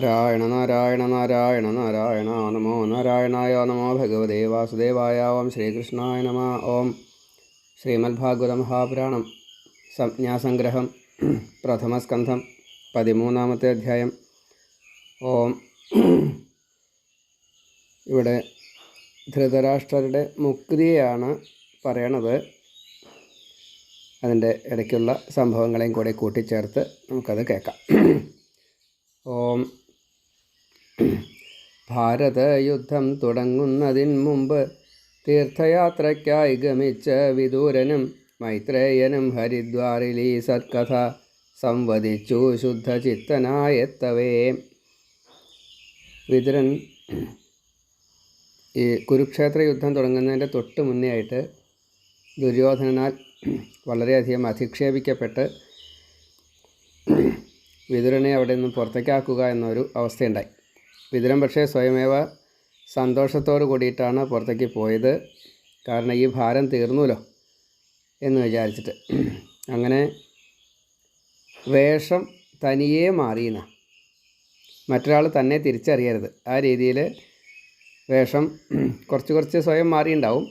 നാരായണ നാരായണ നാരായണ നാരായണ നമോ. നാരായണായ നമോ. ഭഗവതേ വാസുദേവായ ഓം ശ്രീകൃഷ്ണായ നമ. ഓം ശ്രീമദ്ഭാഗവത മഹാപുരാണം സംജ്ഞാസംഗ്രഹം. പ്രഥമസ്കന്ധം. പതിമൂന്നാമത്തെ അധ്യായം. ഓം ഇവിടെ ധൃതരാഷ്ട്രരുടെ മുക്തിയാണ് പറയണത്. അതിന്റെ ഇടയ്ക്കുള്ള സംഭവങ്ങളെയും കൂടെ കൂട്ടിച്ചേർത്ത് നമുക്കത് കേൾക്കാം. ഓം ഭാരതയുദ്ധം തുടങ്ങുന്നതിന് മുമ്പ് തീർത്ഥയാത്രയ്ക്കായി ഗമിച്ച വിദൂരനും മൈത്രേയനും ഹരിദ്വാറിൽ ഈ സത്കഥ സംവദിച്ചു. ശുദ്ധചിത്തനായെത്തവേ. വിതുരൻ ഈ കുരുക്ഷേത്ര യുദ്ധം തുടങ്ങുന്നതിന്റെ തൊട്ട് മുന്നേ ആയിട്ട് ദുര്യോധനനാൽ വളരെയധികം അധിക്ഷേപിക്കപ്പെട്ട് വിതുരനെ അവിടെ നിന്ന് പുറത്തേക്കാക്കുക എന്നൊരു അവസ്ഥയുണ്ടായി. വിതുരൻ പക്ഷേ സ്വയമേവ സന്തോഷത്തോട് കൂടിയിട്ടാണ് പുറത്തേക്ക് പോയത്. കാരണം ഈ ഭാരം തീർന്നുല്ലോ എന്ന് വിചാരിച്ചിട്ട്. അങ്ങനെ വേഷം തനിയെ മാറിയെന്ന. മറ്റൊരാൾ തന്നെ തിരിച്ചറിയരുത്. ആ രീതിയിൽ വേഷം കുറച്ച് കുറച്ച് സ്വയം മാറിയിട്ടുണ്ടാവും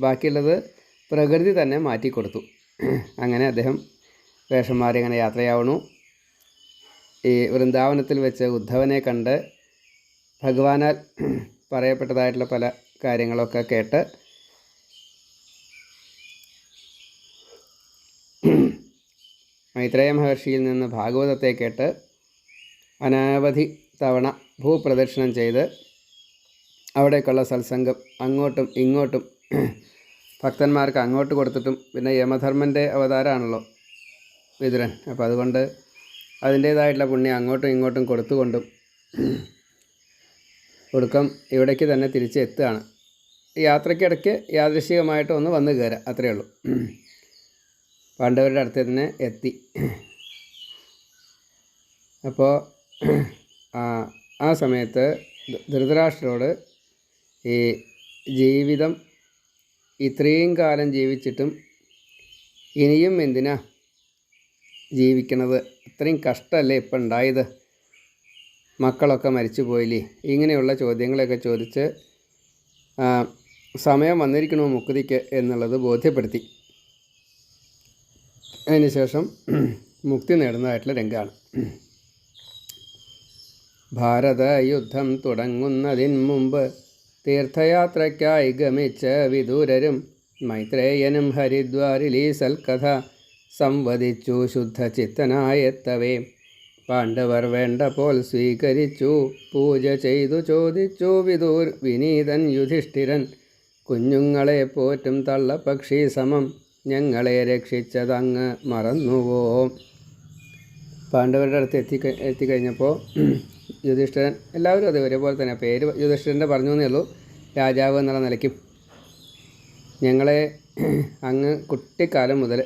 ബാക്കിയുള്ളത് പ്രകൃതി തന്നെ മാറ്റിക്കൊടുത്തു. അങ്ങനെ അദ്ദേഹം വേഷം മാറി അങ്ങനെ യാത്രയാവണു ഈ വൃന്ദാവനത്തിൽ വെച്ച് ഉദ്ധവനെ കണ്ട് ഭഗവാനാൽ പറയപ്പെട്ടതായിട്ടുള്ള പല കാര്യങ്ങളൊക്കെ കേട്ട് മൈത്രേയ മഹർഷിയിൽ നിന്ന് ഭാഗവതത്തെ കേട്ട് അനവധി തവണ ഭൂപ്രദക്ഷിണം ചെയ്ത് അവിടേക്കുള്ള സത്സംഗം അങ്ങോട്ടും ഇങ്ങോട്ടും ഭക്തന്മാർക്ക് അങ്ങോട്ട് കൊടുത്തിട്ടും പിന്നെ യമധർമ്മന്റെ അവതാരമാണല്ലോ വിതുരൻ. അപ്പോൾ അതുകൊണ്ട് അതിന്റേതായിട്ടുള്ള പുണ്യം അങ്ങോട്ടും ഇങ്ങോട്ടും കൊടുത്തുകൊണ്ടും ഒടുക്കം ഇവിടേക്ക് തന്നെ തിരിച്ച് എത്തുകയാണ്. യാത്രയ്ക്കിടയ്ക്ക് യാദൃശികമായിട്ട് ഒന്ന് വന്ന് കയറുക അത്രയേ ഉള്ളൂ. പാണ്ഡവരുടെ അടുത്ത് തന്നെ എത്തി. അപ്പോൾ ആ സമയത്ത് ധൃതരാഷ്ട്രോട് ഈ ജീവിതം ഇത്രയും കാലം ജീവിച്ചിട്ടും ഇനിയും എന്തിനാ ജീവിക്കണത്? ഇത്രയും കഷ്ടമല്ലേ ഇപ്പം ഉണ്ടായത്? മക്കളൊക്കെ മരിച്ചു പോയില്ലേ? ഇങ്ങനെയുള്ള ചോദ്യങ്ങളൊക്കെ ചോദിച്ച് സമയം വന്നിരിക്കണോ മുക്കുതിക്ക് എന്നുള്ളത് ബോധ്യപ്പെടുത്തി. അതിനുശേഷം മുക്തി നേടുന്നതായിട്ടുള്ള രംഗമാണ്. ഭാരത യുദ്ധം തുടങ്ങുന്നതിന് മുമ്പ് തീർത്ഥയാത്രയ്ക്കായി ഗമിച്ച വിദൂരരും മൈത്രേയനും ഹരിദ്വാരിൽ ഈ സംവദിച്ചു. ശുദ്ധചിത്തനായെത്തവേ. പാണ്ഡവർ വേണ്ട പോൽ സ്വീകരിച്ചു പൂജ ചെയ്തു ചോദിച്ചു വിദൂർ വിനീതൻ യുധിഷ്ഠിരൻ കുഞ്ഞുങ്ങളെ പോറ്റും തള്ളപ്പക്ഷി സമം ഞങ്ങളെ രക്ഷിച്ചതങ്ങ് മറന്നുവോ? പാണ്ഡവരുടെ അടുത്ത് എത്തി എത്തിക്കഴിഞ്ഞപ്പോൾ യുധിഷ്ഠിരൻ എല്ലാവരും അതെ ഒരേപോലെ തന്നെ പേര് യുധിഷ്ഠിരന്റെ പറഞ്ഞു എന്നേ ഉള്ളൂ രാജാവ് എന്നുള്ള നിലയ്ക്കും. ഞങ്ങളെ അങ്ങ് കുട്ടിക്കാലം മുതൽ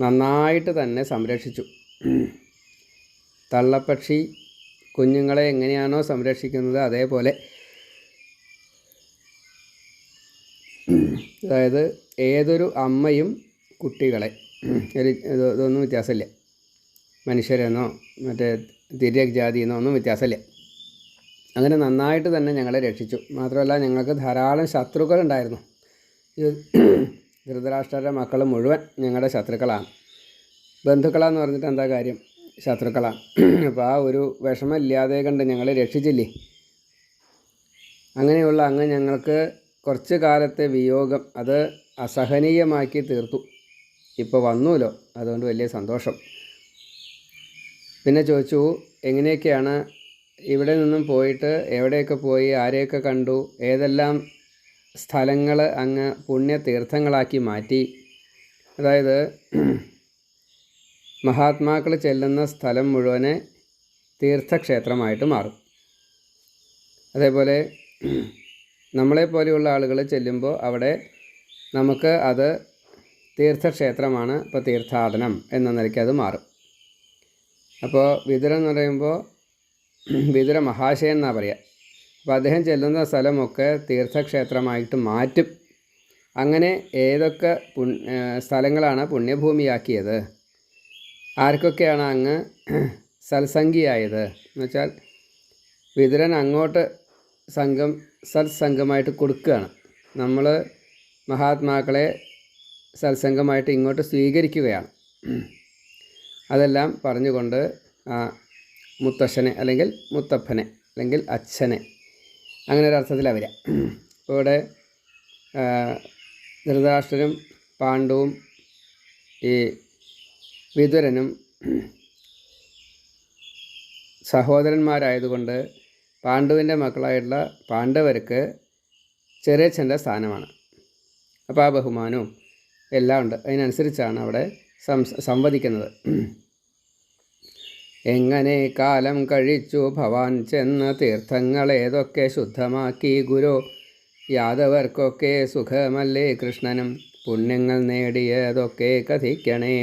നന്നായിട്ട് തന്നെ സംരക്ഷിച്ചു. തള്ളപ്പക്ഷി കുഞ്ഞുങ്ങളെ എങ്ങനെയാണോ സംരക്ഷിക്കുന്നത് അതേപോലെ അതായത് ഏതൊരു അമ്മയും കുട്ടികളെ ഒരു ഇതൊന്നും വ്യത്യാസമില്ല. മനുഷ്യരെന്നോ മറ്റേ തിര്യക് ജാതിയെന്നോ ഒന്നും വ്യത്യാസമില്ല. അങ്ങനെ നന്നായിട്ട് തന്നെ ഞങ്ങളെ രക്ഷിച്ചു. മാത്രമല്ല ഞങ്ങൾക്ക് ധാരാളം ശത്രുക്കൾ ഉണ്ടായിരുന്നു ധൃതരാഷ്ട്രരുടെ മക്കൾ മുഴുവൻ ഞങ്ങളുടെ ശത്രുക്കളാണ്. ബന്ധുക്കളാന്ന് പറഞ്ഞിട്ട് എന്താ കാര്യം? ശത്രുക്കളാണ് അപ്പോൾ ആ ഒരു വിഷമമില്ലാതെ കണ്ട് ഞങ്ങളെ രക്ഷിച്ചില്ലേ? അങ്ങനെയുള്ള അങ്ങ് ഞങ്ങൾക്ക് കുറച്ച് കാലത്തെ വിയോഗം അത് അസഹനീയമാക്കി തീർത്തു. ഇപ്പോൾ വന്നുല്ലോ അതുകൊണ്ട് വലിയ സന്തോഷം. പിന്നെ ചോദിച്ചു എങ്ങനെയൊക്കെയാണ്? ഇവിടെ നിന്നും പോയിട്ട് എവിടെയൊക്കെ പോയി? ആരെയൊക്കെ കണ്ടു? ഏതെല്ലാം സ്ഥലങ്ങൾ അങ്ങ് പുണ്യതീർത്ഥങ്ങളാക്കി മാറ്റി? അതായത് മഹാത്മാക്കൾ ചെല്ലുന്ന സ്ഥലം മുഴുവനെ തീർത്ഥക്ഷേത്രമായിട്ട് മാറും. അതേപോലെ നമ്മളെപ്പോലെയുള്ള ആളുകൾ ചെല്ലുമ്പോൾ അവിടെ നമുക്ക് അത് തീർത്ഥക്ഷേത്രമാണ് ഇപ്പോൾ തീർത്ഥാടനം എന്ന നിലയ്ക്ക് അത് മാറും. അപ്പോൾ വിതുര എന്ന് പറയുമ്പോൾ വിതുര മഹാശയൻ എന്നാണ് പറയുക അപ്പോൾ അദ്ദേഹം ചെല്ലുന്ന സ്ഥലമൊക്കെ തീർത്ഥക്ഷേത്രമായിട്ട് മാറ്റും. അങ്ങനെ ഏതൊക്കെ സ്ഥലങ്ങളാണ് പുണ്യഭൂമിയാക്കിയത്? ആർക്കൊക്കെയാണ് അങ്ങ് സത്സംഗിയായത്? എന്നുവെച്ചാൽ വിതുരൻ അങ്ങോട്ട് സംഘം സത്സംഗമായിട്ട് കൊടുക്കുകയാണ്. നമ്മൾ മഹാത്മാക്കളെ സത്സംഗമായിട്ട് ഇങ്ങോട്ട് സ്വീകരിക്കുകയാണ്. അതെല്ലാം പറഞ്ഞുകൊണ്ട് മുത്തശ്ശനെ അല്ലെങ്കിൽ മുത്തപ്പനെ അല്ലെങ്കിൽ അച്ഛനെ അങ്ങനെ ഒരു അർത്ഥത്തിലാണ് വരിക ഇവിടെ ധൃതരാഷ്ട്രനും പാണ്ഡവും ഈ വിതുരനും സഹോദരന്മാരായതുകൊണ്ട് പാണ്ഡുവിന്റെ മക്കളായിട്ടുള്ള പാണ്ഡവർക്ക് ചെറിയച്ഛന്റെ സ്ഥാനമാണ്. അപ്പോൾ ആ ബഹുമാനവും എല്ലാം ഉണ്ട്. അതിനനുസരിച്ചാണ് അവിടെ സംവദിക്കുന്നത്. എങ്ങനെ കാലം കഴിച്ചു ഭവാൻ ചെന്ന് തീർത്ഥങ്ങളേതൊക്കെ ശുദ്ധമാക്കി ഗുരു? യാദവർക്കൊക്കെ സുഖമല്ലേ കൃഷ്ണനും? പുണ്യങ്ങൾ നേടിയതൊക്കെ കഥിക്കണേ.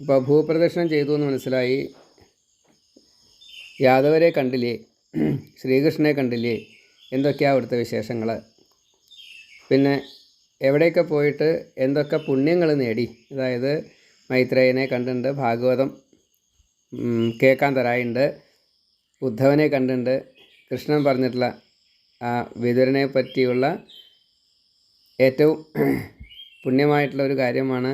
ഇപ്പോൾ ഭൂപ്രദക്ഷിണം ചെയ്തു എന്ന് മനസ്സിലായി. യാദവരെ കണ്ടില്ലേ? ശ്രീകൃഷ്ണനെ കണ്ടില്ലേ? എന്തൊക്കെയാണ് അവിടുത്തെ വിശേഷങ്ങൾ പിന്നെ എവിടെയൊക്കെ പോയിട്ട് എന്തൊക്കെ പുണ്യങ്ങൾ നേടി? അതായത് മൈത്രേയനെ കണ്ടിട്ടുണ്ട് ഭാഗവതം കേൾക്കാൻ തരായുണ്ട് ഉദ്ധവനെ കണ്ടിട്ടുണ്ട് കൃഷ്ണൻ പറഞ്ഞിട്ടുള്ള ആ വിതുരനെ പറ്റിയുള്ള ഏറ്റവും പുണ്യമായിട്ടുള്ള ഒരു കാര്യമാണ്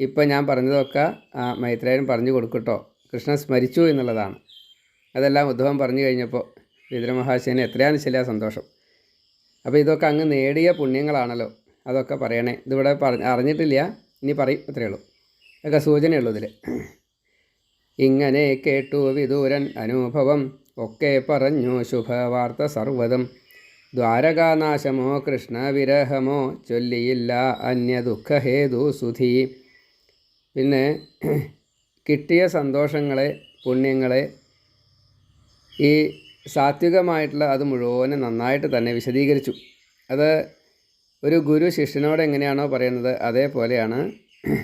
ഇപ്പം ഞാൻ പറഞ്ഞതൊക്കെ ആ മൈത്രേയൻ പറഞ്ഞു കൊടുക്കട്ടോ. കൃഷ്ണൻ സ്മരിച്ചു എന്നുള്ളതാണ്. അതെല്ലാം ഉദ്ധവൻ പറഞ്ഞു കഴിഞ്ഞപ്പോൾ വിതുരമഹാശയന് ശരി ആ സന്തോഷം. അപ്പോൾ ഇതൊക്കെ അങ്ങ് നേടിയ പുണ്യങ്ങളാണല്ലോ. അതൊക്കെ പറയണേ. ഇതിവിടെ പറഞ്ഞ അറിഞ്ഞിട്ടില്ല. ഇനി പറയും അത്രയേ ഉള്ളൂ. ഒക്കെ സൂചനയുള്ളൂ ഇതിൽ ഇങ്ങനെ കേട്ടു വിദൂരൻ അനുഭവം. ഒക്കെ പറഞ്ഞു ശുഭവാർത്ത സർവതും. ദ്വാരകാനാശമോ കൃഷ്ണവിരഹമോ ചൊല്ലിയില്ല. അന്യ ദുഃഖഹേതു സുധി. പിന്നെ കിട്ടിയ സന്തോഷങ്ങളെ പുണ്യങ്ങളെ ഈ സാത്വികമായിട്ടുള്ള അത് മുഴുവനെ നന്നായിട്ട് തന്നെ വിശദീകരിച്ചു. അത് ഒരു ഗുരു ശിഷ്യനോട് എങ്ങനെയാണോ പറയുന്നത് അതേപോലെയാണ്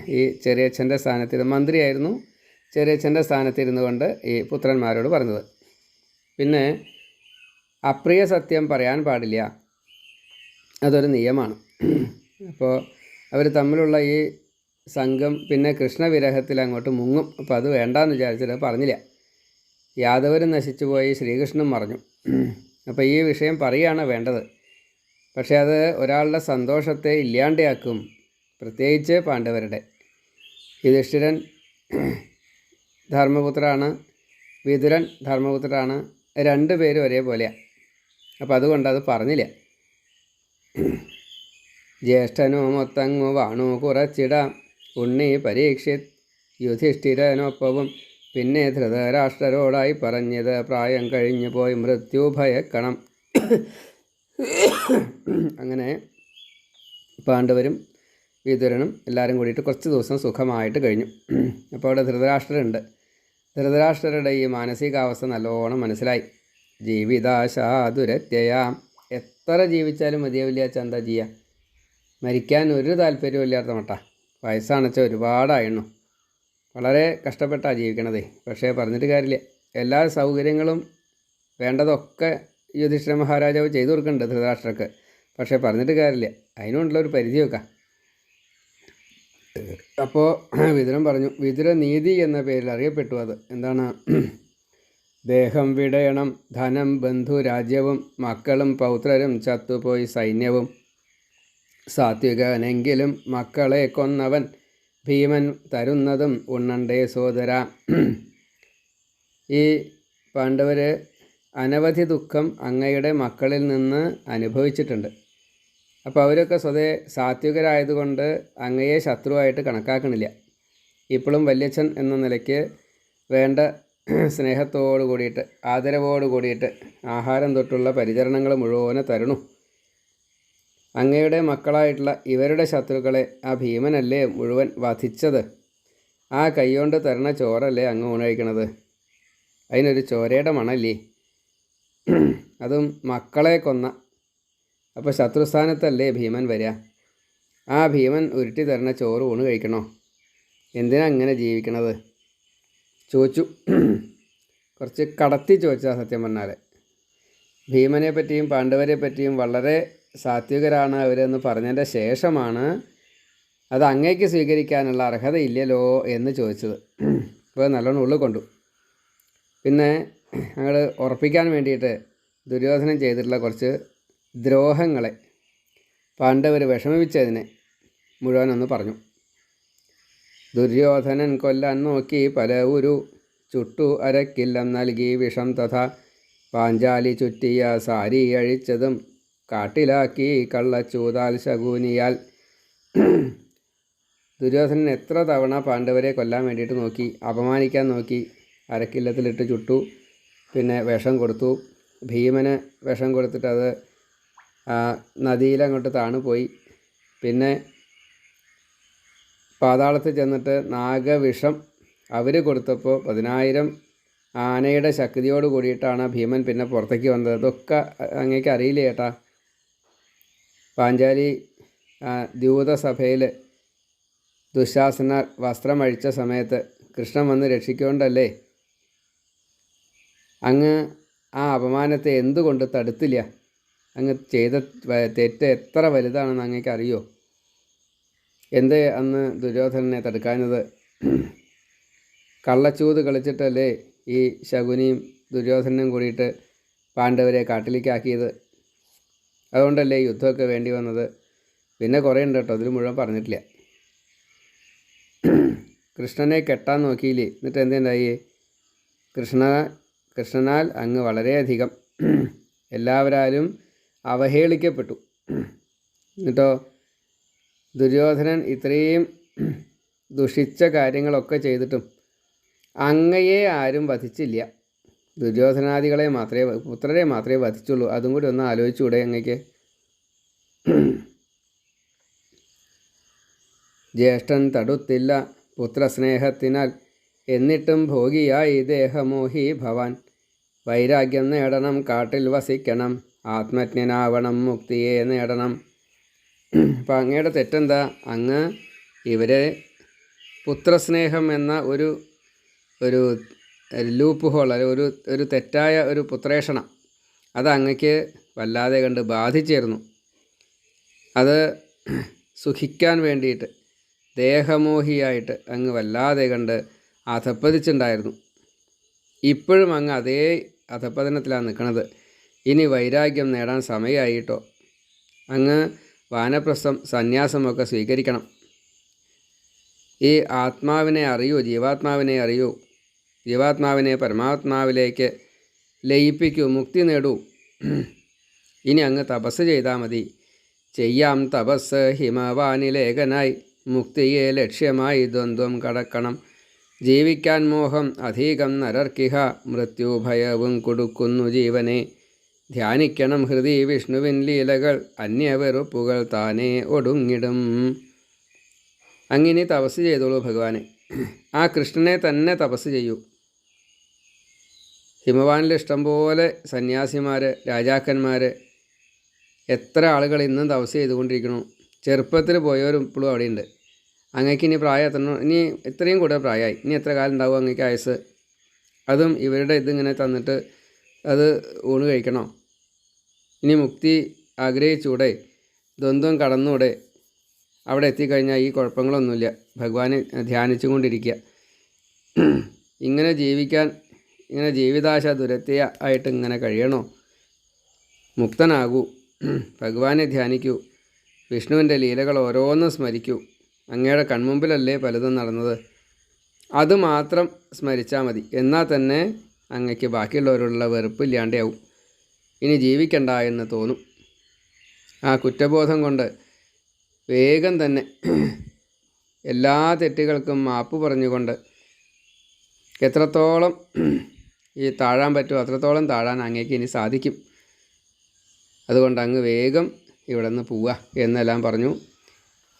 ഈ ചെറിയച്ഛന്റെ സ്ഥാനത്ത് മന്ത്രിയായിരുന്നു. ചെറിയച്ഛന്റെ സ്ഥാനത്തിരുന്നു കൊണ്ട് ഈ പുത്രന്മാരോട് പറഞ്ഞത്. പിന്നെ അപ്രിയ സത്യം പറയാൻ പാടില്ല അതൊരു നിയമമാണ്. അപ്പോൾ അവർ തമ്മിലുള്ള ഈ സംഘം പിന്നെ കൃഷ്ണവിരഹത്തിൽ അങ്ങോട്ട് മുങ്ങും. അപ്പോൾ അത് വേണ്ടാന്ന് വിചാരിച്ചിട്ട് പറഞ്ഞില്ല. യാദവരും നശിച്ചുപോയി ശ്രീകൃഷ്ണൻ മറഞ്ഞു. അപ്പോൾ ഈ വിഷയം പറയുകയാണ് വേണ്ടത്. പക്ഷേ അത് ഒരാളുടെ സന്തോഷത്തെ ഇല്ലാണ്ടാക്കും പ്രത്യേകിച്ച് പാണ്ഡവരുടെ. യുധിഷ്ഠിരൻ ധർമ്മപുത്രാണ് വിതുരൻ ധർമ്മപുത്രാണ് രണ്ട് പേരും ഒരേപോലെയാണ് അപ്പം അതുകൊണ്ട് അത് പറഞ്ഞില്ല. ജ്യേഷ്ഠനോ മൊത്തങ്ങോ വാണു കുറച്ചിടാം. ഉണ്ണി പരീക്ഷിത് യുധിഷ്ഠിരനൊപ്പവും പിന്നെ ധൃതരാഷ്ട്രരോടായി പറഞ്ഞത് പ്രായം കഴിഞ്ഞു പോയി മൃത്യു ഭയക്കണം. അങ്ങനെ പാണ്ഡവരും വിതുരനും എല്ലാവരും കൂടിയിട്ട് കുറച്ച് ദിവസം സുഖമായിട്ട് കഴിഞ്ഞു. അപ്പോൾ അവിടെ ധൃതരാഷ്ട്രരുണ്ട്. ധൃതരാഷ്ട്രരുടെ ഈ മാനസികാവസ്ഥ നല്ലോണം മനസ്സിലായി. ജീവിതാശാതുരത്യയാം. എത്ര ജീവിച്ചാലും മതിയാവില്ല ചന്ത ചെയ്യുക മരിക്കാൻ ഒരു താല്പര്യവും ഇല്ലാത്ത മട്ട. വയസ്സാണെച്ചാൽ ഒരുപാടായിരുന്നു വളരെ കഷ്ടപ്പെട്ടാണ് ജീവിക്കണതേ. പക്ഷേ പറഞ്ഞിട്ട് കാര്യമില്ല. എല്ലാ സൗകര്യങ്ങളും വേണ്ടതൊക്കെ യുധിഷ്ഠിര മഹാരാജാവ് ചെയ്തു കൊടുക്കുന്നുണ്ട് ധൃതരാഷ്ട്രക്ക് പക്ഷേ പറഞ്ഞിട്ട് കാര്യമില്ല. അതിനുണ്ടല്ലോ ഒരു പരിധി വെക്കാം. അപ്പോൾ വിതുരൻ പറഞ്ഞു വിതുര നീതി എന്ന പേരിൽ അറിയപ്പെട്ടു അത്. എന്താണ്? ദേഹം വിടയണം ധനം ബന്ധു രാജ്യവും മക്കളും പൗത്രരും ചത്തുപോയി സൈന്യവും സാത്വികനെങ്കിലും മക്കളെ കൊന്നവൻ ഭീമൻ തരുന്നതും ഉണ്ണണ്ടേ സോദര ഈ പാണ്ഡവർ അനവധി ദുഃഖം അങ്ങയുടെ മക്കളിൽ നിന്ന് അനുഭവിച്ചിട്ടുണ്ട്. അപ്പോൾ അവരൊക്കെ സ്വതേ സാത്വികരായതുകൊണ്ട് അങ്ങയെ ശത്രുവായിട്ട് കണക്കാക്കണില്ല. ഇപ്പോഴും വല്യച്ഛൻ എന്ന നിലയ്ക്ക് വേണ്ട സ്നേഹത്തോടു കൂടിയിട്ട് ആദരവോടു കൂടിയിട്ട് ആഹാരം തൊട്ടുള്ള പരിചരണങ്ങൾ മുഴുവനെ തരണു. അങ്ങയുടെ മക്കളായിട്ടുള്ള ഇവരുടെ ശത്രുക്കളെ ആ ഭീമനല്ലേ മുഴുവൻ വധിച്ചത്? ആ കൈകൊണ്ട് തരണ ചോറല്ലേ അങ്ങ് ഊണഴിക്കണത്? അതിനൊരു ചോരയുടെ മണല്ലേ? അതും മക്കളെ കൊന്ന. അപ്പോൾ ശത്രുസ്ഥാനത്തല്ലേ ഭീമൻ വരിക ആ ഭീമൻ ഉരുട്ടി തരണ ചോറ് ഊണ് കഴിക്കണോ? എന്തിനാ അങ്ങനെ ജീവിക്കണത്? ചോദിച്ചു. കുറച്ച് കടത്തി ചോദിച്ചാൽ സത്യം പറഞ്ഞാൽ ഭീമനെ പറ്റിയും പാണ്ഡവരെ പറ്റിയും വളരെ സാത്വികരാണ് അവരെന്ന് പറഞ്ഞതിന്റെ ശേഷമാണ് അത് അങ്ങേക്ക് സ്വീകരിക്കാനുള്ള അർഹതയില്ലല്ലോ എന്ന് ചോദിച്ചത്. അപ്പോൾ നല്ലോണം ഉള്ളിൽ കൊണ്ടു. പിന്നെ ഞങ്ങൾ ഉറപ്പിക്കാൻ വേണ്ടിയിട്ട് ദുര്യോധനം ചെയ്തിട്ടുള്ള കുറച്ച് ദ്രോഹങ്ങളെ പാണ്ഡവർ വിഷമിപ്പിച്ചതിനെ മുഴുവനൊന്ന് പറഞ്ഞു. ദുര്യോധനൻ കൊല്ലാൻ നോക്കി പല ഒരു ചുട്ടു അരക്കില്ലം നൽകി വിഷം തഥ പാഞ്ചാലി ചുറ്റിയ സാരി അഴിച്ചതും കാട്ടിലാക്കി കള്ളച്ചൂതാൽ ശകൂനിയാൽ. ദുര്യോധനൻ എത്ര തവണ പാണ്ഡവരെ കൊല്ലാൻ വേണ്ടിയിട്ട് നോക്കി അപമാനിക്കാൻ നോക്കി അരക്കില്ലത്തിലിട്ട് ചുട്ടു പിന്നെ വിഷം കൊടുത്തു. ഭീമന് വിഷം കൊടുത്തിട്ട് അത് നദിയിലങ്ങോട്ട് താണു പോയി. പിന്നെ പാതാളത്തിൽ ചെന്നിട്ട് നാഗവിഷം അവർ കൊടുത്തപ്പോൾ പതിനായിരം ആനയുടെ ശക്തിയോട് കൂടിയിട്ടാണ് ഭീമൻ പിന്നെ പുറത്തേക്ക് വന്നത്. ഇതൊക്കെ അങ്ങേക്ക് അറിയില്ല ചേട്ടാ പാഞ്ചാലി ദ്യൂതസഭയിൽ ദുശാസന വസ്ത്രമഴിച്ച സമയത്ത് കൃഷ്ണൻ വന്ന് രക്ഷിക്കൊണ്ടല്ലേ? അങ്ങ് ആ അപമാനത്തെ എന്തുകൊണ്ട് തടുത്തില്ല? അങ്ങ് ചെയ്ത തെറ്റ് എത്ര വലുതാണെന്ന് അങ്ങേക്ക് അറിയോ എന്ത് അന്ന് ദുര്യോധനനെ തടുക്കാഞ്ഞത്? കള്ളച്ചൂത് കളിച്ചിട്ടല്ലേ ഈ ശകുനിയും ദുര്യോധനനും കൂടിയിട്ട് പാണ്ഡവരെ കാട്ടിലേക്കാക്കിയത്? അതുകൊണ്ടല്ലേ യുദ്ധമൊക്കെ വേണ്ടി വന്നത്. പിന്നെ കുറേ ഉണ്ട് കേട്ടോ അതിൽ മുഴുവൻ പറഞ്ഞിട്ടില്ല. കൃഷ്ണനെ കെട്ടാൻ നോക്കിയില്ലേ? എന്നിട്ട് എന്തുണ്ടായി കൃഷ്ണ കൃഷ്ണനാൽ അങ്ങ് വളരെയധികം എല്ലാവരാലും അവഹേളിക്കപ്പെട്ടു. എന്നിട്ടോ ദുര്യോധനൻ ഇത്രയും ദുഷിച്ച കാര്യങ്ങളൊക്കെ ചെയ്തിട്ടും അങ്ങയെ ആരും വധിച്ചില്ല. ദുര്യോധനാദികളെ മാത്രമേ പുത്രരെ മാത്രമേ വധിച്ചുള്ളൂ. അതും കൂടി ഒന്ന് ആലോചിച്ചുകൂടെ അങ്ങക്ക്. ജ്യേഷ്ഠൻ തടുത്തില്ല പുത്രസ്നേഹത്തിനാൽ. എന്നിട്ടും ഭോഗിയായി ദേഹമോഹി ഭവാൻ. വൈരാഗ്യം നേടണം കാട്ടിൽ വസിക്കണം. ആത്മജ്ഞനാവണം മുക്തിയെ നേടണം. അപ്പം അങ്ങയുടെ തെറ്റെന്താ? അങ്ങ് ഇവരെ പുത്രസ്നേഹം എന്ന ഒരു ഒരു ലൂപ്പ് ഹോൾ അല്ലെങ്കിൽ ഒരു ഒരു തെറ്റായ ഒരു പുത്രേഷണം അത് അങ്ങക്ക് വല്ലാതെ കണ്ട് ബാധിച്ചിരുന്നു. അത് സുഖിക്കാൻ വേണ്ടിയിട്ട് ദേഹമോഹിയായിട്ട് അങ്ങ് വല്ലാതെ കണ്ട് അധപ്പതിച്ചുണ്ടായിരുന്നു. ഇപ്പോഴും അങ്ങ് അതേ അധപ്പതനത്തിലാണ് നിൽക്കുന്നത് ഇനി വൈരാഗ്യം നേടാൻ സമയമായിട്ടോ അങ്ങ് വാനപ്രസ്ഥം സന്യാസമൊക്കെ സ്വീകരിക്കണം. ഈ ആത്മാവിനെ അറിയൂ ജീവാത്മാവിനെ അറിയൂ ജീവാത്മാവിനെ പരമാത്മാവിലേക്ക് ലയിപ്പിക്കൂ മുക്തി നേടൂ. ഇനി അങ്ങ് തപസ് ചെയ്താൽ മതി. ചെയ്യാം തപസ്. ഹിമവാനിലേഖനായി മുക്തിയെ ലക്ഷ്യമായി ദ്വന്ദ്വം കടക്കണം. ജീവിക്കാൻ മോഹം അധികം നരർക്കിഹ. മൃത്യുഭയവും കൊടുക്കുന്നു ജീവനെ. ധ്യാനിക്കണം ഹൃദി വിഷ്ണുവിൻ ലീലകൾ. അന്യവെറുപ്പുകൾ താനേ ഒടുങ്ങിടും. അങ്ങനെ തപസ് ചെയ്തോളൂ ഭഗവാനെ. ആ കൃഷ്ണനെ തന്നെ തപസ് ചെയ്യൂ. ഹിമവാനിൽ ഇഷ്ടംപോലെ സന്യാസിമാർ രാജാക്കന്മാർ എത്ര ആളുകൾ ഇന്നും തപസ് ചെയ്തുകൊണ്ടിരിക്കണു ചെറുപ്പത്തിൽ പോയവരും ഇപ്പോഴും അവിടെയുണ്ട്. അങ്ങക്ക് ഇനി പ്രായം എത്ര ഇനി ഇത്രയും കൂടുതൽ പ്രായമായി. ഇനി എത്ര കാലം ഉണ്ടാവും അങ്ങക്ക് ആയുസ് അതും ഇവരുടെ ഇതിങ്ങനെ തന്നിട്ട് അത് ഊണ് കഴിക്കണോ? ഇനി മുക്തി ആഗ്രഹിച്ചൂടെ? ദ്വന്ദ്വം കടന്നൂടെ? അവിടെ എത്തിക്കഴിഞ്ഞാൽ ഈ കുഴപ്പങ്ങളൊന്നുമില്ല. ഭഗവാനെ ധ്യാനിച്ചുകൊണ്ടിരിക്കുക. ഇങ്ങനെ ജീവിക്കാൻ ഇങ്ങനെ ജീവിതാശ ദുരത്യ ആയിട്ട് ഇങ്ങനെ കഴിയണോ? മുക്തനാകൂ. ഭഗവാനെ ധ്യാനിക്കൂ. വിഷ്ണുവിന്റെ ലീലകൾ ഓരോന്നും സ്മരിക്കൂ. അങ്ങയുടെ കൺമുമ്പിലല്ലേ പലതും നടന്നത്? അതുമാത്രം സ്മരിച്ചാൽ മതി. എന്നാൽ തന്നെ അങ്ങയ്ക്ക് ബാക്കിയുള്ളവരോടുള്ള വെറുപ്പില്ലാണ്ടാവും. ഇനി ജീവിക്കണ്ട എന്ന് തോന്നും. ആ കുറ്റബോധം കൊണ്ട് വേഗം തന്നെ എല്ലാ തെറ്റുകൾക്കും മാപ്പ് പറഞ്ഞുകൊണ്ട് എത്രത്തോളം ഈ താഴാൻ പറ്റുമോ അത്രത്തോളം താഴാൻ അങ്ങേക്ക് ഇനി സാധിക്കും. അതുകൊണ്ട് അങ്ങ് വേഗം ഇവിടെ നിന്ന് പോവുക എന്നെല്ലാം പറഞ്ഞു.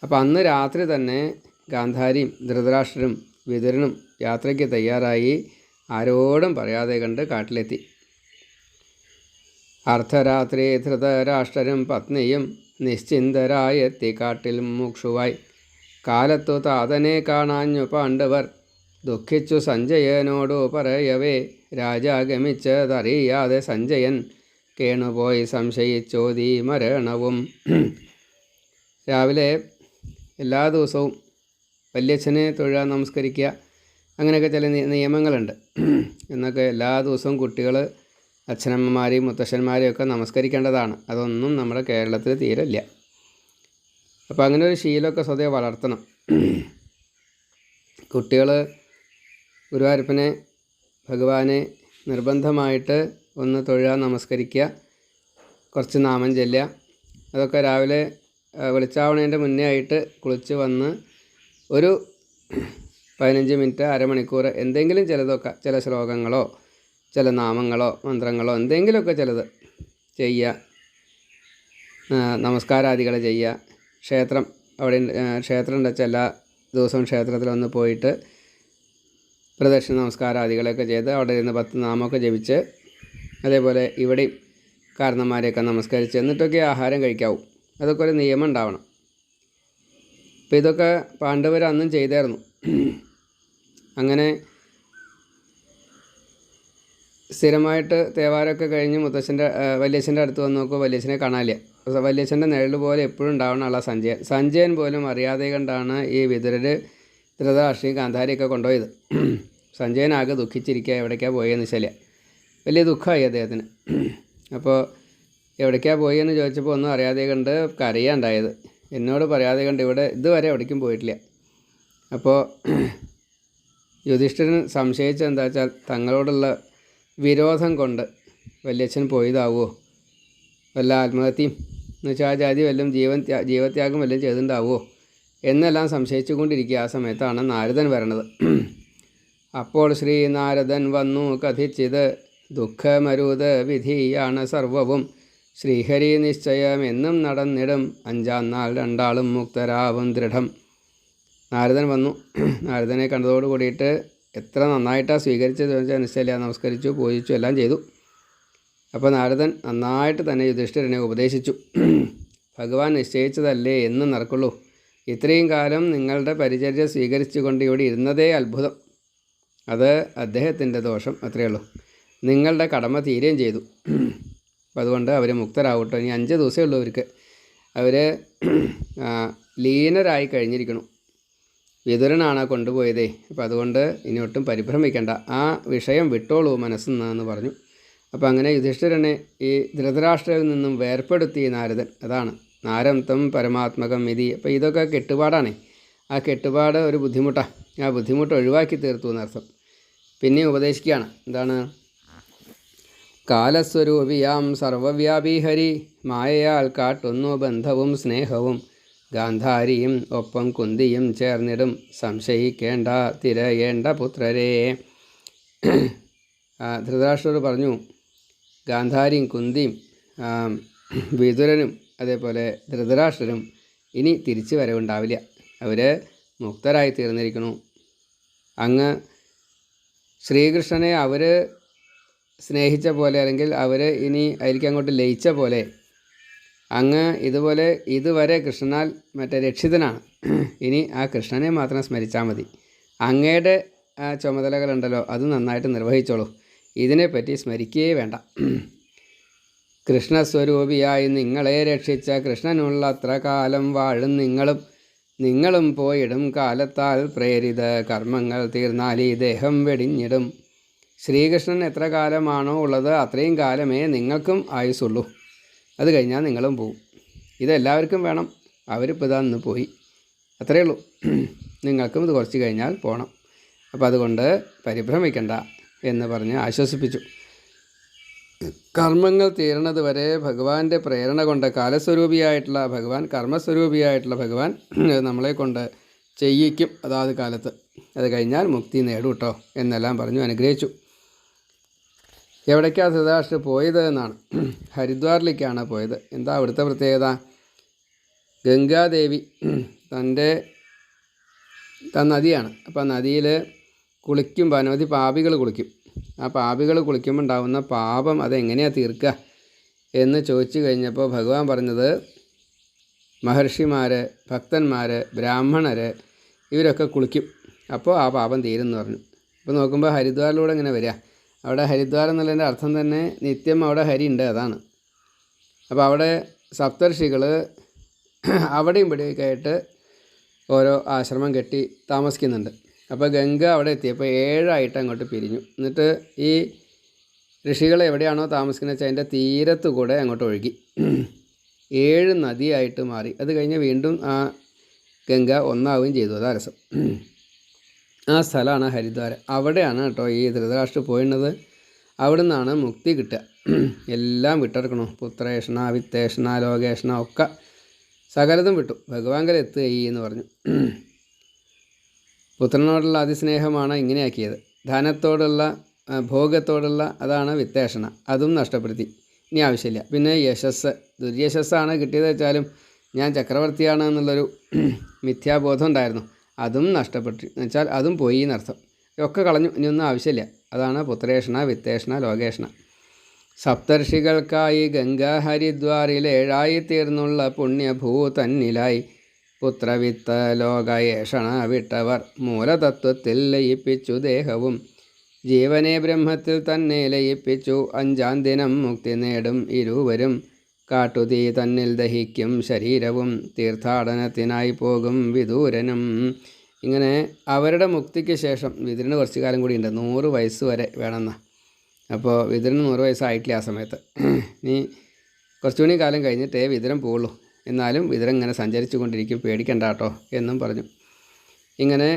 അപ്പോൾ അന്ന് രാത്രി തന്നെ ഗാന്ധാരിയും ധൃതരാഷ്ട്രരും വിതുരനും യാത്രയ്ക്ക് തയ്യാറായി ആരോടും പറയാതെ കണ്ട് കാട്ടിലെത്തി. അർദ്ധരാത്രി ധൃതരാഷ്ട്രരും പത്നിയും നിശ്ചിന്തരായെത്തി കാട്ടിൽ മുക്ഷുവായി. കാലത്തു താതനെ കാണാഞ്ഞു പാണ്ഡവർ. ദുഃഖിച്ചു സഞ്ജയനോടു പറയവേ രാജാഗമിച്ചതറിയാതെ സഞ്ജയൻ കേണുപോയി സംശയിച്ചോതി മരണവും. രാവിലെ എല്ലാ ദിവസവും വല്യച്ഛനെ തൊഴാൻ നമസ്കരിക്കുക അങ്ങനെയൊക്കെ ചില നിയമങ്ങളുണ്ട്. എന്നൊക്കെ എല്ലാ ദിവസവും കുട്ടികൾ അച്ഛനമ്മമാരെയും മുത്തശ്ശന്മാരെയും ഒക്കെ നമസ്കരിക്കേണ്ടതാണ്. അതൊന്നും നമ്മുടെ കേരളത്തിൽ തീരല്ല. അപ്പോൾ അങ്ങനെ ഒരു ശീലമൊക്കെ സ്വതേ വളർത്തണം. കുട്ടികൾ ഗുരുവായൂരപ്പനെ ഭഗവാനെ നിർബന്ധമായിട്ട് ഒന്ന് തൊഴുക നമസ്കരിക്കുക കുറച്ച് നാമം ചെല്ലുക. അതൊക്കെ രാവിലെ വെളിച്ചാവണേന്റെ മുന്നേ ആയിട്ട് കുളിച്ച് വന്ന് ഒരു പതിനഞ്ച് മിനിറ്റ് അരമണിക്കൂർ എന്തെങ്കിലും ചിലതൊക്കെ ചില ശ്ലോകങ്ങളോ ചില നാമങ്ങളോ മന്ത്രങ്ങളോ എന്തെങ്കിലുമൊക്കെ ചിലത് ചെയ്യുക. നമസ്കാരാദികൾ ചെയ്യുക. ക്ഷേത്രം അവിടെ ക്ഷേത്രം ഉണ്ടെച്ചാൽ എല്ലാ ദിവസവും ക്ഷേത്രത്തിലൊന്ന് പോയിട്ട് പ്രദക്ഷിണ നമസ്കാരാദികളൊക്കെ ചെയ്ത് അവിടെ ഇരുന്ന് പത്ത് നാമമൊക്കെ ജപിച്ച് അതേപോലെ ഇവിടെയും കാരണന്മാരെയൊക്കെ നമസ്കരിച്ച് എന്നിട്ടൊക്കെ ആഹാരം കഴിക്കാവൂ. അതൊക്കെ ഒരു നിയമം ഉണ്ടാവണം. അപ്പോൾ ഇതൊക്കെ പാണ്ഡവർ അന്നും ചെയ്തായിരുന്നു. അങ്ങനെ സ്ഥിരമായിട്ട് തേവാരമൊക്കെ കഴിഞ്ഞ് മുത്തശ്ശന്റെ വല്യച്ഛന്റെ അടുത്ത് വന്ന് നോക്കുമ്പോൾ വല്യച്ഛനെ കാണാനില്ല വല്യച്ഛന്റെ നിഴൽ പോലെ എപ്പോഴും ഉണ്ടാവണം ഉള്ള സഞ്ജയൻ. സഞ്ജയൻ പോലും അറിയാതെ കണ്ടാണ് ഈ വിതുരർ ധൃതരാഷ്ട്രീയ ഗാന്ധാരിയൊക്കെ കൊണ്ടുപോയത്. സഞ്ജയൻ ആകെ ദുഃഖിച്ചിരിക്കുക എവിടേക്കാണ് പോയെന്ന് വെച്ചാൽ വലിയ ദുഃഖമായി അദ്ദേഹത്തിന്. അപ്പോൾ എവിടേക്കാണ് പോയെന്ന് ചോദിച്ചപ്പോൾ ഒന്നും അറിയാതെ കണ്ട് കരയാണ്ടായത്. എന്നോട് പറയാതെ കണ്ട് ഇവിടെ ഇതുവരെ എവിടേക്കും പോയിട്ടില്ല. അപ്പോൾ യുധിഷ്ഠിരൻ സംശയിച്ചത് എന്താ വെച്ചാൽ തങ്ങളോടുള്ള വിരോധം കൊണ്ട് വല്യച്ഛൻ പോയതാവുമോ വല്ല ആത്മഹത്യയും? എന്ന് വെച്ചാൽ ആ ജാതി വല്ലതും ജീവൻ ത്യാ- ജീവത്യാഗം വല്ലതും ചെയ്തിട്ടുണ്ടാവുമോ എന്നെല്ലാം സംശയിച്ചു കൊണ്ടിരിക്കുക ആ സമയത്താണ് നാരദൻ വരണത്. അപ്പോൾ ശ്രീനാരദൻ വന്നു കഥിച്ചിത്. ദുഃഖമരുത് വിധിയാണ് സർവവും. ശ്രീഹരി നിശ്ചയം എന്നും നടന്നിടും. അഞ്ചാം നാൾ രണ്ടാളും മുക്തരാവും ദൃഢം. നാരദൻ വന്നു. നാരദനെ കണ്ടതോട് കൂടിയിട്ട് എത്ര നന്നായിട്ടാണ് സ്വീകരിച്ചത് വെച്ചാൽ നിശ്ചയില്ല നമസ്കരിച്ചു പൂജിച്ചു എല്ലാം ചെയ്തു. അപ്പോൾ നാരദൻ നന്നായിട്ട് തന്നെ യുധിഷ്ഠിരനെ ഉപദേശിച്ചു. ഭഗവാൻ നിശ്ചയിച്ചതല്ലേ എന്ന് നടക്കുള്ളൂ. ഇത്രയും കാലം നിങ്ങളുടെ പരിചര്യ സ്വീകരിച്ചുകൊണ്ട് ഇവിടെ ഇരുന്നതേ അത്ഭുതം. അത് അദ്ദേഹത്തിന്റെ ദോഷം അത്രയേ ഉള്ളൂ. നിങ്ങളുടെ കടമ തീരുകയും ചെയ്തു. അപ്പോൾ അതുകൊണ്ട് അവർ മുക്തരാവട്ടോ. ഇനി അഞ്ച് ദിവസമേ ഉള്ളൂ അവർക്ക് അവർ ലീനരായി കഴിഞ്ഞിരിക്കണം വിതുരനാണ് കൊണ്ടുപോയതേ. അപ്പോൾ അതുകൊണ്ട് ഇനി ഒട്ടും പരിഭ്രമിക്കേണ്ട. ആ വിഷയം വിട്ടോളൂ മനസ്സിൽ നിന്നാന്ന് പറഞ്ഞു. അപ്പോൾ അങ്ങനെ യുധിഷ്ഠിരനെ ഈ ധൃതരാഷ്ട്രയിൽ നിന്നും വേർപ്പെടുത്തി നാരദൻ അതാണ്. നാരന്തം പരമാത്മകം വിധി അപ്പോൾ ഇതൊക്കെ കെട്ടുപാടാണേ. ആ കെട്ടുപാട് ഒരു ബുദ്ധിമുട്ടാണ് ആ ബുദ്ധിമുട്ട് ഒഴിവാക്കി തീർത്തു എന്നർത്ഥം. പിന്നെ ഉപദേശിക്കുകയാണ്. എന്താണ്? കാലസ്വരൂപിയാം സർവവ്യാപീഹരി മായയാൽ കാട്ടുന്നു ബന്ധവും സ്നേഹവും. ഗാന്ധാരിയും ഒപ്പം കുന്തിയും ചേർന്നിടും സംശയിക്കേണ്ട തിരയേണ്ട പുത്രരെ. ധൃതരാഷ്ട്രർ പറഞ്ഞു ഗാന്ധാരിയും കുന്തിയും വിതുരനും അതേപോലെ ധൃതരാഷ്ട്രരും ഇനി തിരിച്ചു വരവുണ്ടാവില്ല അവർ മുക്തരായി തീർന്നിരിക്കുന്നു അങ്ങ് ശ്രീകൃഷ്ണനെ അവർ സ്നേഹിച്ച പോലെ അല്ലെങ്കിൽ അവർ ഇനി ആയിരിക്കും അങ്ങോട്ട് ലയിച്ച പോലെ അങ്ങ് ഇതുപോലെ ഇതുവരെ കൃഷ്ണനാൽ മറ്റേ രക്ഷിതനാണ്. ഇനി ആ കൃഷ്ണനെ മാത്രം സ്മരിച്ചാൽ മതി. അങ്ങയുടെ ചുമതലകളുണ്ടല്ലോ അത് നന്നായിട്ട് നിർവഹിച്ചോളൂ. ഇതിനെപ്പറ്റി സ്മരിക്കുകയേ വേണ്ട. കൃഷ്ണസ്വരൂപിയായി നിങ്ങളെ രക്ഷിച്ച കൃഷ്ണനുള്ള അത്ര കാലം വാഴും നിങ്ങളും നിങ്ങളും പോയിടും കാലത്താൽ പ്രേരിത കർമ്മങ്ങൾ തീർന്നാൽ ഈ ദേഹം വെടിഞ്ഞിടും. ശ്രീകൃഷ്ണൻ എത്ര കാലമാണോ ഉള്ളത് അത്രയും കാലമേ നിങ്ങൾക്കും ആയുസുള്ളൂ അത് കഴിഞ്ഞാൽ നിങ്ങളും പോവും. ഇതെല്ലാവർക്കും വേണം. അവരിപ്പോൾ ഇതാ പോയി. അത്രയേ ഉള്ളൂ. നിങ്ങൾക്കും ഇത് കുറച്ച് കഴിഞ്ഞാൽ പോകണം അപ്പോൾ അതുകൊണ്ട് പരിഭ്രമിക്കണ്ട എന്ന് പറഞ്ഞ് ആശ്വസിപ്പിച്ചു. കർമ്മങ്ങൾ തീരണത് വരെ ഭഗവാന്റെ പ്രേരണ കൊണ്ട് കാലസ്വരൂപിയായിട്ടുള്ള ഭഗവാൻ കർമ്മസ്വരൂപിയായിട്ടുള്ള ഭഗവാൻ നമ്മളെ കൊണ്ട് ചെയ്യിക്കും. അതാത് കാലത്ത് അത് കഴിഞ്ഞാൽ മുക്തി നേടും കേട്ടോ എന്നെല്ലാം പറഞ്ഞു അനുഗ്രഹിച്ചു. എവിടേക്കാണ് ധൃതരാഷ്ട്ര പോയത് എന്നാണ്. ഹരിദ്വാറിലേക്കാണ് പോയത്. എന്താ അവിടുത്തെ പ്രത്യേകത? ഗംഗാദേവി തന്റെ ത നദിയാണ്. അപ്പം നദിയിൽ കുളിക്കുമ്പോൾ അനവധി പാപികൾ കുളിക്കും. ആ പാപികൾ കുളിക്കുമ്പോൾ ഉണ്ടാകുന്ന പാപം അതെങ്ങനെയാണ് തീർക്കുക എന്ന് ചോദിച്ചു കഴിഞ്ഞപ്പോൾ ഭഗവാൻ പറഞ്ഞത് മഹർഷിമാർ ഭക്തന്മാർ ബ്രാഹ്മണർ ഇവരൊക്കെ കുളിക്കും. അപ്പോൾ ആ പാപം തീരും എന്ന് പറഞ്ഞു. അപ്പോൾ നോക്കുമ്പോൾ ഹരിദ്വാറിലൂടെ ഇങ്ങനെ വരിക. അവിടെ ഹരിദ്വാർ എന്നുള്ളതിന്റെ അർത്ഥം തന്നെ നിത്യം അവിടെ ഹരി ഉണ്ട് അതാണ്. അപ്പോൾ അവിടെ സപ്തർഷികൾ അവിടെയും ഇവിടെയൊക്കെ ആയിട്ട് ഓരോ ആശ്രമം കെട്ടി താമസിക്കുന്നുണ്ട്. അപ്പോൾ ഗംഗ അവിടെ എത്തിയപ്പോൾ ഏഴായിട്ട് അങ്ങോട്ട് പിരിഞ്ഞു. എന്നിട്ട് ഈ ഋഷികൾ എവിടെയാണോ താമസിക്കുന്നത് വെച്ചാൽ അതിന്റെ തീരത്ത് കൂടെ അങ്ങോട്ട് ഒഴുകി. ഏഴ് നദിയായിട്ട് മാറി. അത് കഴിഞ്ഞ് വീണ്ടും ആ ഗംഗ ഒന്നാവുകയും ചെയ്തു. അതാ രസം. ആ സ്ഥലമാണ് ഹരിദ്വാരം അവിടെയാണ് കേട്ടോ ഈ ധൃതരാഷ്ട്ര പോയിരുന്നത്. അവിടെ നിന്നാണ് മുക്തി കിട്ടുക. എല്ലാം വിട്ടെടുക്കണോ? പുത്രേഷണ വിത്തേഷണ ലോകേഷണ ഒക്കെ സകലതും വിട്ടു. ഭഗവാങ്കൽ എത്തുകയി എന്ന് പറഞ്ഞു. പുത്രനോടുള്ള അതിസ്നേഹമാണ് ഇങ്ങനെയാക്കിയത്. ധനത്തോടുള്ള ഭോഗത്തോടുള്ള അതാണ് വിത്തേഷണ. അതും നഷ്ടപ്പെടുത്തി. ഇനി ആവശ്യമില്ല. പിന്നെ യശസ്. ദുര്യശസ്സാണ് കിട്ടിയത് വെച്ചാലും ഞാൻ ചക്രവർത്തിയാണ് എന്നുള്ളൊരു മിഥ്യാബോധം ഉണ്ടായിരുന്നു അതും നഷ്ടപ്പെട്ടു. എന്നുവെച്ചാൽ അതും പോയി എന്നർത്ഥം. ഒക്കെ കളഞ്ഞു. ഇനിയൊന്നും ആവശ്യമില്ല. അതാണ് പുത്രേഷണ വിത്തേഷണ ലോകേഷണ. സപ്തർഷികൾക്കായി ഗംഗാ ഹരിദ്വാറിൽ ഏഴായി തീർന്നുള്ള പുണ്യഭൂ തന്നിലായി പുത്രവിത്ത ലോകയേഷണ വിട്ടവർ മൂലതത്വത്തിൽ ലയിപ്പിച്ചു ദേഹവും. ജീവനെ ബ്രഹ്മത്തിൽ തന്നെ ലയിപ്പിച്ചു. അഞ്ചാം ദിനം മുക്തി നേടും ഇരുവരും. കാട്ടുതീ തന്നിൽ ദഹിക്കും ശരീരവും. തീർത്ഥാടനത്തിനായി പോകും വിദൂരനും. ഇങ്ങനെ അവരുടെ മുക്തിക്ക് ശേഷം വിതിരന് കുറച്ച് കാലം കൂടി ഉണ്ട്. നൂറ് വയസ്സ് വരെ വേണമെന്ന. അപ്പോൾ വിതിരന് നൂറ് വയസ്സായിട്ടില്ല ആ സമയത്ത്. നീ കുറച്ചുകൂടി കാലം കഴിഞ്ഞിട്ടേ വിതിരം പോവുള്ളൂ. എന്നാലും വിതരം ഇങ്ങനെ സഞ്ചരിച്ചു കൊണ്ടിരിക്കും പേടിക്കണ്ട കേട്ടോ എന്നും പറഞ്ഞു. ഇങ്ങനെ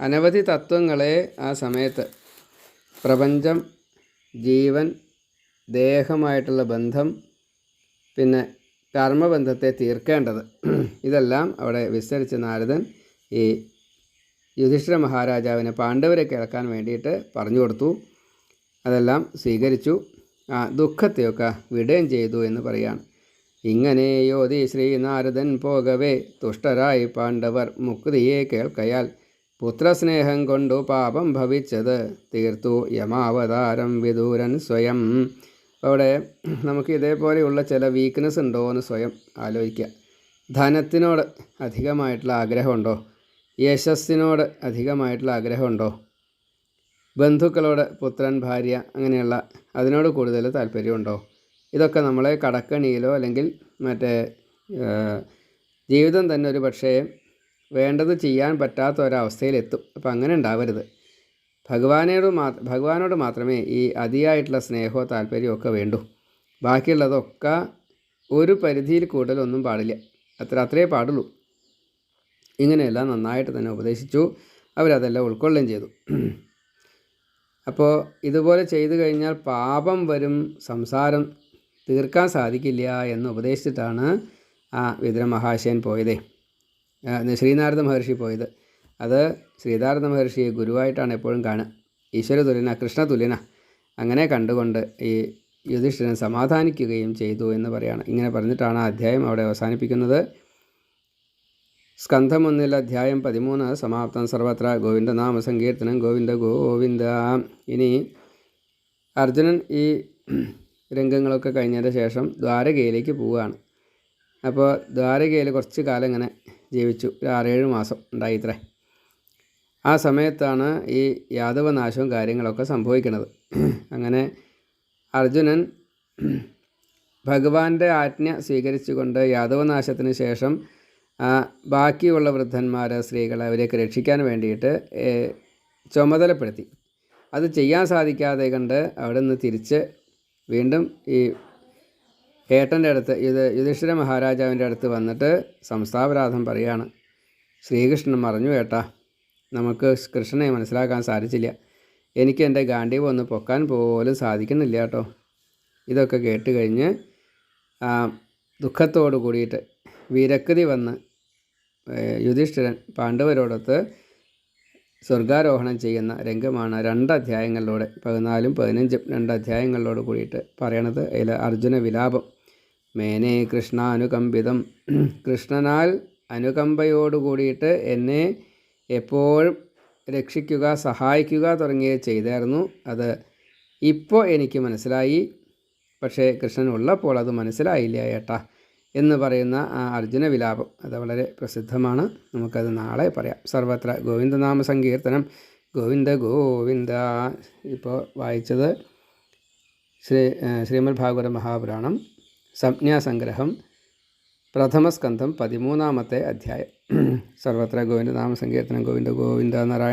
അനവധി തത്വങ്ങളെ ആ സമയത്ത് പ്രപഞ്ചം ജീവൻ ദേഹമായിട്ടുള്ള ബന്ധം പിന്നെ കർമ്മബന്ധത്തെ തീർക്കേണ്ടത്. ഇതെല്ലാം അവിടെ വിസ്തരിച്ച് നാരദൻ ഈ യുധിഷ്ഠിര മഹാരാജാവിനെ പാണ്ഡവരെ കേൾക്കാൻ വേണ്ടിയിട്ട് പറഞ്ഞു കൊടുത്തു. അതെല്ലാം സ്വീകരിച്ചു. ആ ദുഃഖത്തെയൊക്കെ വിടുകയും ചെയ്തു എന്ന് പറയാണ് ഇങ്ങനെ യോധി ശ്രീനാരദൻ പോകവേ. തുഷ്ടരായി പാണ്ഡവർ മുക്തിയെ കേൾക്കയാൽ പുത്രസ്നേഹം കൊണ്ടു പാപം ഭവിച്ചത്. തീർത്തു യമാവതാരം വിദൂരൻ സ്വയം. അവിടെ നമുക്ക് ഇതേപോലെയുള്ള ചില വീക്ക്നെസ് ഉണ്ടോ എന്ന് സ്വയം ആലോചിക്കുക. ധനത്തിനോട് അധികമായിട്ടുള്ള ആഗ്രഹമുണ്ടോ? യശസ്സിനോട് അധികമായിട്ടുള്ള ആഗ്രഹമുണ്ടോ? ബന്ധുക്കളോട് പുത്രൻ ഭാര്യ അങ്ങനെയുള്ള അതിനോട് കൂടുതൽ താല്പര്യമുണ്ടോ? ഇതൊക്കെ നമ്മൾ കടക്കണിയിലോ അല്ലെങ്കിൽ മറ്റേ ജീവിതം തന്നെ ഒരു പക്ഷേ വേണ്ടത് ചെയ്യാൻ പറ്റാത്ത ഒരവസ്ഥയിലെത്തും. അപ്പം അങ്ങനെ ഉണ്ടാവരുത്. ഭഗവാനോട് മാ ഭഗവാനോട് മാത്രമേ ഈ അതിയായിട്ടുള്ള സ്നേഹമോ താല്പര്യമോ ഒക്കെ വേണ്ടൂ. ബാക്കിയുള്ളതൊക്കെ ഒരു പരിധിയിൽ കൂടുതലൊന്നും പാടില്ല. അത്ര അത്രയേ പാടുള്ളൂ. ഇങ്ങനെയെല്ലാം നന്നായിട്ട് തന്നെ ഉപദേശിച്ചു. അവരതെല്ലാം ഉൾക്കൊള്ളുകയും ചെയ്തു. അപ്പോൾ ഇതുപോലെ ചെയ്തു കഴിഞ്ഞാൽ പാപം വരും സംസാരം തീർക്കാൻ സാധിക്കില്ല എന്ന് ഉപദേശിച്ചിട്ടാണ് ആ വിദുര മഹാശയൻ പോയതേ. ശ്രീനാരദ മഹർഷി പോയത്. അത് ശ്രീനാരദ മഹർഷിയെ ഗുരുവായിട്ടാണ് എപ്പോഴും കാണുക. ഈശ്വര തുല്യന കൃഷ്ണ തുല്യന അങ്ങനെ കണ്ടുകൊണ്ട് ഈ യുധിഷ്ഠിരൻ സമാധാനിക്കുകയും ചെയ്തു എന്ന് പറയുകയാണ് ഇങ്ങനെ പറഞ്ഞിട്ടാണ് അധ്യായം അവിടെ അവസാനിപ്പിക്കുന്നത്. സ്കന്ധം ഒന്നിൽ അധ്യായം പതിമൂന്ന് സമാപ്തം. സർവത്ര ഗോവിന്ദനാമ സങ്കീർത്തനം. ഗോവിന്ദ ഗോവിന്ദ. ഇനി അർജുനൻ ഈ രംഗങ്ങളൊക്കെ കഴിഞ്ഞതിന് ശേഷം ദ്വാരകയിലേക്ക് പോവുകയാണ്. അപ്പോൾ ദ്വാരകയിൽ കുറച്ച് കാലം ഇങ്ങനെ ജീവിച്ചു. ഒരു ആറേഴ് മാസം ഉണ്ടായിത്രേ ആ സമയത്താണ് ഈ യാദവനാശവും കാര്യങ്ങളൊക്കെ സംഭവിക്കുന്നത്. അങ്ങനെ അർജുനൻ ഭഗവാന്റെ ആജ്ഞ സ്വീകരിച്ചുകൊണ്ട് യാദവനാശത്തിന് ശേഷം ബാക്കിയുള്ള വൃദ്ധന്മാർ സ്ത്രീകൾ അവരെയൊക്കെ രക്ഷിക്കാൻ വേണ്ടിയിട്ട് ചുമതലപ്പെടുത്തി. അത് ചെയ്യാൻ സാധിക്കാതെ കണ്ട് അവിടെ നിന്ന് തിരിച്ച് വീണ്ടും ഈ ഏട്ടന്റെ അടുത്ത് ഇത് യുധിഷ്ഠിര മഹാരാജാവിന്റെ അടുത്ത് വന്നിട്ട് സംസ്ഥാപരാധം പറയാണ് ശ്രീകൃഷ്ണൻ പറഞ്ഞു ഏട്ടാ നമുക്ക് കൃഷ്ണനെ മനസ്സിലാക്കാൻ സാധിച്ചില്ല. എനിക്ക് എന്റെ ഗാന്ഡീവ് ഒന്ന് പൊക്കാൻ പോലും സാധിക്കുന്നില്ല കേട്ടോ. ഇതൊക്കെ കേട്ട് കഴിഞ്ഞ് ദുഃഖത്തോടു കൂടിയിട്ട് വിരക്തി വന്ന് യുധിഷ്ഠിരൻ പാണ്ഡവരോടൊത്ത് സ്വർഗാരോഹണം ചെയ്യുന്ന രംഗമാണ് രണ്ട് അധ്യായങ്ങളിലൂടെ പതിനാലും പതിനഞ്ചും രണ്ട് അധ്യായങ്ങളിലോട് കൂടിയിട്ട് പറയണത്. അതിൽ അർജുന വിലാപം മേനേ കൃഷ്ണാനുകമ്പിതം. കൃഷ്ണനാൽ അനുകമ്പയോട് കൂടിയിട്ട് എന്നെ എപ്പോഴും രക്ഷിക്കുക സഹായിക്കുക തുടങ്ങിയ ചെയ്തായിരുന്നു. അത് ഇപ്പോൾ എനിക്ക് മനസ്സിലായി. പക്ഷേ കൃഷ്ണൻ ഉള്ളപ്പോൾ അത് മനസ്സിലായില്ല ഏട്ടാ. എന്ന് പറയുന്ന ആ അർജുന വിലാപം. അത് വളരെ പ്രസിദ്ധമാണ്. നമുക്കത് നാളെ പറയാം. സർവത്ര ഗോവിന്ദനാമ സങ്കീർത്തനം. ഗോവിന്ദ ഗോവിന്ദ. ഇപ്പോൾ വായിച്ചത് ശ്രീ ശ്രീമദ് ഭാഗവത മഹാപുരാണം. സംജ്ഞാസംഗ്രഹം പ്രഥമസ്കന്ധം പതിമൂന്നാമത്തെ അധ്യായം. സർവത്ര ഗോവിന്ദനാമ സങ്കീർത്തനം. ഗോവിന്ദ ഗോവിന്ദ നാരായണ